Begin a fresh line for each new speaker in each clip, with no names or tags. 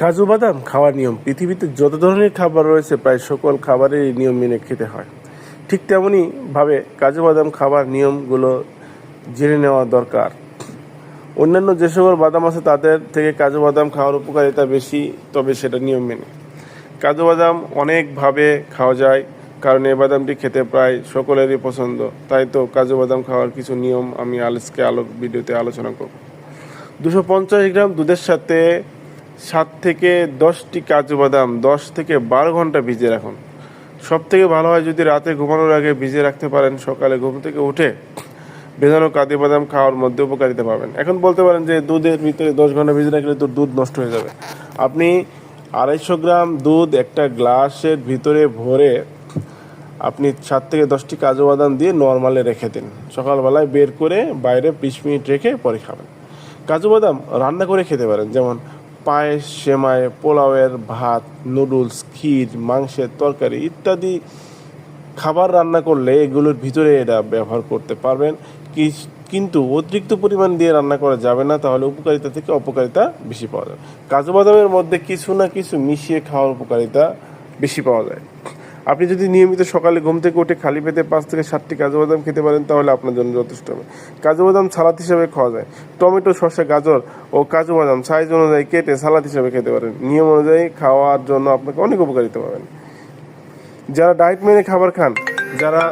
কাজু বাদাম খাওয়ার নিয়ম। পৃথিবীতে যত ধরনের খাবার রয়েছে, প্রায় সকল খাবারেরই নিয়ম মেনে খেতে হয়। ঠিক তেমনই ভাবে কাজু বাদাম খাবার নিয়মগুলো জেনে নেওয়া দরকার। অন্যান্য যে সকল বাদাম আছে, তাদের থেকে কাজু বাদাম খাওয়ার উপকারিতা বেশি, তবে সেটা নিয়ম মেনে। কাজু বাদাম অনেকভাবে খাওয়া যায়, কারণ এই বাদামটি খেতে প্রায় সকলেরই পছন্দ। তাই তো কাজু বাদাম খাওয়ার কিছু নিয়ম আমি আজকে আলোক, ভিডিওতে আলোচনা করব। দুশো পঞ্চাশ গ্রাম দুধের সাথে সাত থেকে দশটি কাজু বাদাম দশ থেকে বারো ঘণ্টা ভিজিয়ে রাখুন। সব থেকে ভালো হয় যদি রাতে ঘুমানোর আগে ভিজিয়ে রাখতে পারেন, সকালে ঘুম থেকে উঠে ভেজানো কাজু বাদাম খাওয়ার মধ্যে উপকারিতা পাবেন। এখন বলতে পারেন যে দুধের ভিতরে দশ ঘণ্টা ভিজে রাখলে তো দুধ নষ্ট হয়ে যাবে। আপনি আড়াইশো গ্রাম দুধ একটা গ্লাসের ভিতরে ভরে আপনি সাত থেকে দশটি কাজু বাদাম দিয়ে নর্মালে রেখে দিন। সকালবেলায় বের করে বাইরে বিশ মিনিট রেখে পরে খাবেন। কাজু বাদাম রান্না করে খেতে পারেন, যেমন পায়েস, সেমাই, পোলাওয়ের ভাত, নুডলস, ক্ষীর, মাংসের তরকারি ইত্যাদি খাবার রান্না করলে এগুলোর ভিতরে এরা ব্যবহার করতে পারবেন। কিন্তু অতিরিক্ত পরিমাণ দিয়ে রান্না করা যাবে না, তাহলে উপকারিতা থেকে অপকারিতা বেশি পাওয়া যায়। কাজু বাদামের মধ্যে কিছু না কিছু মিশিয়ে খাওয়ার উপকারিতা বেশি পাওয়া যায়। আপনি যদি নিয়মিত সকালে ঘুম থেকে উঠে খালি পেতে পাঁচ থেকে সাতটি কাজু বাদাম খেতে পারেন, তাহলে আপনার জন্য যথেষ্ট হবে। কাজু বাদাম সালাদ হিসেবে খাওয়া যায়। টমেটো শসা গাজর ও কাজু বাদাম সাইজ অনুযায়ী কেটে সালাদ হিসাবে খেতে পারেন। নিয়ম অনুযায়ী খাওয়ার জন্য আপনাকে অনেক উপকারিতা পাবেন। যারা ডায়েট মেনে খাবার খান, যারা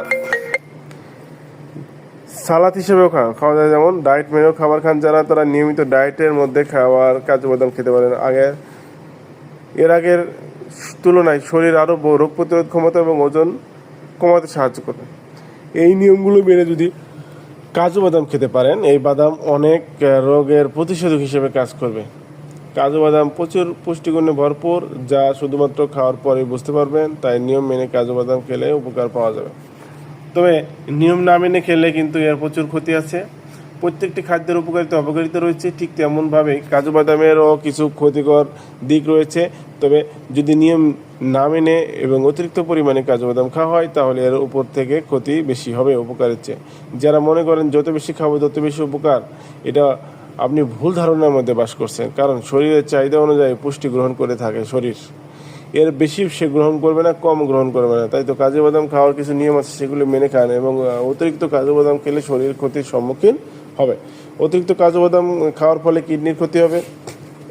সালাদ হিসেবেও খান, খাওয়া যায় যেমন ডায়েট মেনেও খাবার খান, যারা তারা নিয়মিত ডায়েটের মধ্যে খাওয়ার কাজু বাদাম খেতে পারেন। আগে এর আগের তুলনায় শরীর আরও রোগ প্রতিরোধ ক্ষমতা এবং ওজন কমাতে সাহায্য করবে এই নিয়মগুলো মেনে যদি কাজু বাদাম খেতে পারেন, এই বাদাম অনেক রোগের প্রতিষেধক হিসেবে কাজ করবে। কাজু বাদাম প্রচুর পুষ্টিগুণে ভরপুর, যা শুধুমাত্র খাওয়ার পরে বুঝতে পারবেন, তাই নিয়ম মেনে কাজু বাদাম খেলে উপকার পাওয়া যাবে। তবে নিয়ম না মেনে খেলে কিন্তু এর প্রচুর ক্ষতি আছে। প্রত্যেকটি খাদ্যের উপকারিতা অপকারিতা রয়েছে, ঠিক তেমনভাবে কাজু বাদামেরও কিছু ক্ষতিকর দিক রয়েছে। তবে যদি নিয়ম না মেনে এবং অতিরিক্ত পরিমাণে কাজু বাদাম খাওয়া হয়, তাহলে এর উপর থেকে ক্ষতি বেশি হবে উপকারের চেয়ে যারা মনে করেন যত বেশি খাব তত বেশি উপকার, এটা আপনি ভুল ধারণার মধ্যে বাস করছেন। কারণ শরীরের চাহিদা অনুযায়ী পুষ্টি গ্রহণ করে থাকে শরীর। এর বেশি সে গ্রহণ করবে না, কম গ্রহণ করবে না। তাই তো কাজু বাদাম খাওয়ার কিছু নিয়ম আছে, সেগুলো মেনে খান এবং অতিরিক্ত কাজু বাদাম খেলে শরীর ক্ষতির সম্মুখীন হবে। অতিরিক্ত কাজু বাদাম খাওয়ার ফলে কিডনির ক্ষতি হবে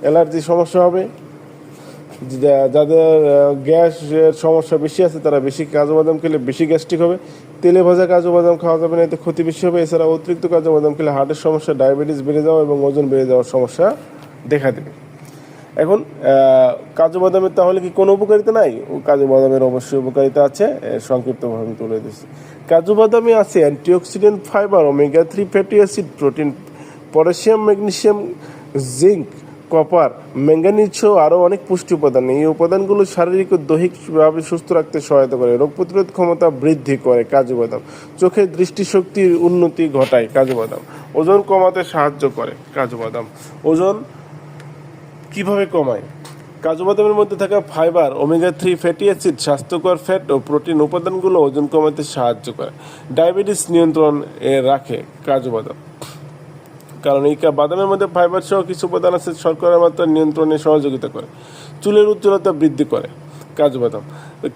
অ্যালার্জির সমস্যা হবে। যাদের গ্যাসের সমস্যা বেশি আছে, তারা বেশি কাজু বাদাম খেলে বেশি গ্যাস্ট্রিক হবে। তেলে ভাজা কাজু বাদাম খাওয়া যাবে না, এতে ক্ষতি বেশি হবে। এছাড়া অতিরিক্ত কাজু বাদাম খেলে হার্টের সমস্যা, ডায়াবেটিস বেড়ে যাওয়া এবং ওজন বেড়ে যাওয়ার সমস্যা দেখা দেবে। এখন কাজু বাদামের তাহলে কি কোনো উপকারিতা নাই? কাজু বাদামের অবশ্যই উপকারিতা আছে সংক্ষিপ্তভাবে আমি তুলে দিচ্ছি। কাজু বাদামে আছে antioxidant fibre omega three fatty acid, protein, potassium magnesium zinc, copper, manganese সহ আরও অনেক পুষ্টি উপাদান। এই উপাদানগুলো শারীরিক ও দৈহিকভাবে সুস্থ রাখতে সহায়তা করে। রোগ প্রতিরোধ ক্ষমতা বৃদ্ধি করে কাজু বাদাম। চোখের দৃষ্টিশক্তির উন্নতি ঘটায় কাজু বাদাম। ওজন কমাতে সাহায্য করে কাজু বাদাম। ওজন কীভাবে কমায়? কাজু বাদামের মধ্যে থাকা fibre, omega three fatty acid, স্বাস্থ্যকর ফ্যাট ও প্রোটিন উপাদানগুলো ওজন কমাতে সাহায্য করে। ডায়াবেটিস নিয়ন্ত্রণ রাখে কাজু বাদাম। কারণ এই বাদামের মধ্যে ফাইবার সহ কিছু উপাদান আছে শর্করা মাত্রা নিয়ন্ত্রণে সহযোগিতা করে। চুলের উজ্জ্বলতা বৃদ্ধি করে কাজু বাদাম।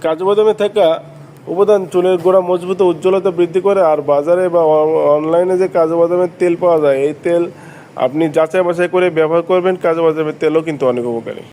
কাজু বাদামে থাকা উপাদান চুলের গোড়া মজবুত উজ্জ্বলতা বৃদ্ধি করে, আর বাজারে বা অনলাইনে যে কাজু বাদামের তেল পাওয়া যায়, এই তেল আপনি যাচাই বাছাই করে ব্যবহার করবেন কাজে বাদামের তেলও কিন্তু অনেক উপকারী।